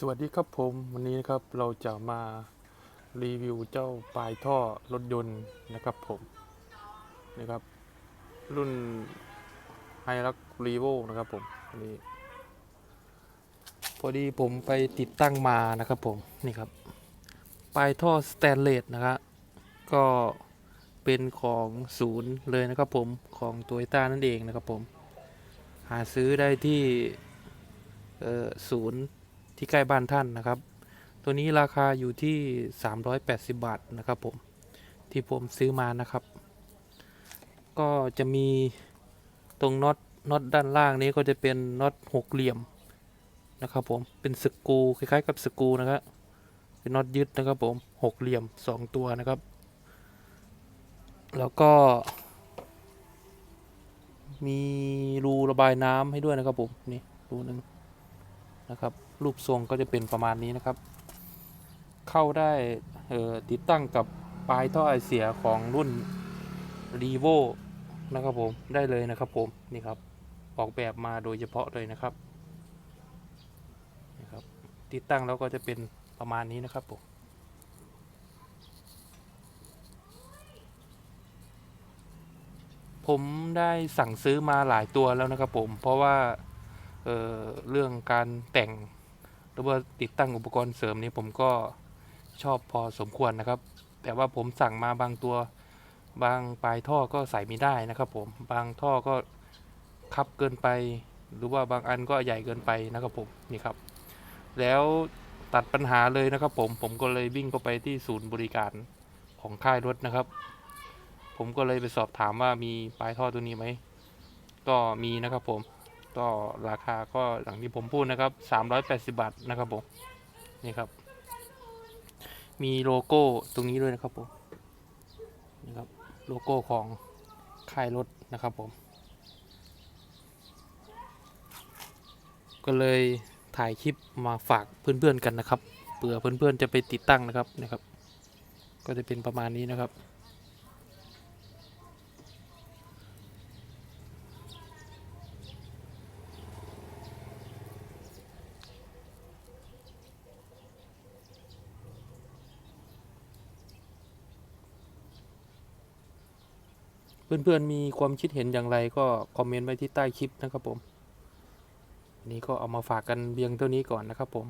สวัสดีครับผมวันนี้นะครับเราจะมารีวิวเจ้าปลายท่อรถยนต์นะครับผมนะครับ รุ่นไฮรักรีโวนะครับผมอันนี้พอดีผมไปติดตั้งมานะครับผมนี่ครับปลายท่อสแตนเลสนะครับก็เป็นของศูนย์เลยนะครับผมของตัวต้านั่นเองนะครับผม หาซื้อได้ที่ศูนย์ ที่ใกล้บ้านท่านนะครับ ตัวนี้ราคาอยู่ที่ 380 บาทนะครับผมที่ผมซื้อมานะครับ ก็จะมีตรงน็อตน็อตด้านล่างนี้ก็จะเป็นน็อตหกเหลี่ยมนะครับผมเป็นสกรูคล้ายๆกับสกรูนะครับเป็นน็อตยึดนะครับผมหกเหลี่ยม2ตัวนะครับ แล้วก็ มีรูระบายน้ำให้ด้วยนะครับผมนี่รูหนึ่ง นะครับ รูปทรงก็จะเป็นประมาณนี้นะครับ เข้าได้ติดตั้งกับปลายท่อไอเสียของรุ่น r e v o นะครับผมได้เลยนะครับผมนี่ครับออกแบบมาโดยเฉพาะเลยนะครับนี่ครับ ติดตั้งแล้วก็จะเป็นประมาณนี้นะครับผมผมได้สั่งซื้อมาหลายตัวแล้วนะครับผมเพราะว่า เอ่อเรื่องการแต่งหรือว่าติดตั้งอุปกรณ์เสริมนี้ผมก็ชอบพอสมควรนะครับ แต่ว่าผมสั่งมาบางตัวบางปลายท่อก็ใส่ไม่ได้นะครับ ผมบางท่อก็คับเกินไป หรือว่าบางอันก็ใหญ่เกินไปนะครับผมนี่ครับ แล้วตัดปัญหาเลยนะครับ ผมผมก็เลยวิ่งเข้าไปที่ศูนย์บริการของค่ายรถนะครับ ผมก็เลยไปสอบถามว่ามีปลายท่อตัวนี้ไหมก็มีนะครับผม ก็ราคาก็อย่างที่ผมพูดนะครับ 380 บาทนะครับผมนี่ครับ มีโลโก้ตรงนี้ด้วยนะครับผมนี่ครับโลโก้ของค่ายรถนะครับผม ก็เลยถ่ายคลิปมาฝากเพื่อนๆกันนะครับเผื่อเพื่อนๆจะไปติดตั้งนะครับนะครับ ก็จะเป็นประมาณนี้นะครับ เพื่อนๆมีความคิดเห็นอย่างไรก็คอมเมนต์ไว้ที่ใต้คลิปนะครับผมนนี้ก็เอามาฝากกันเพียงเท่านี้ก่อนนะครับผม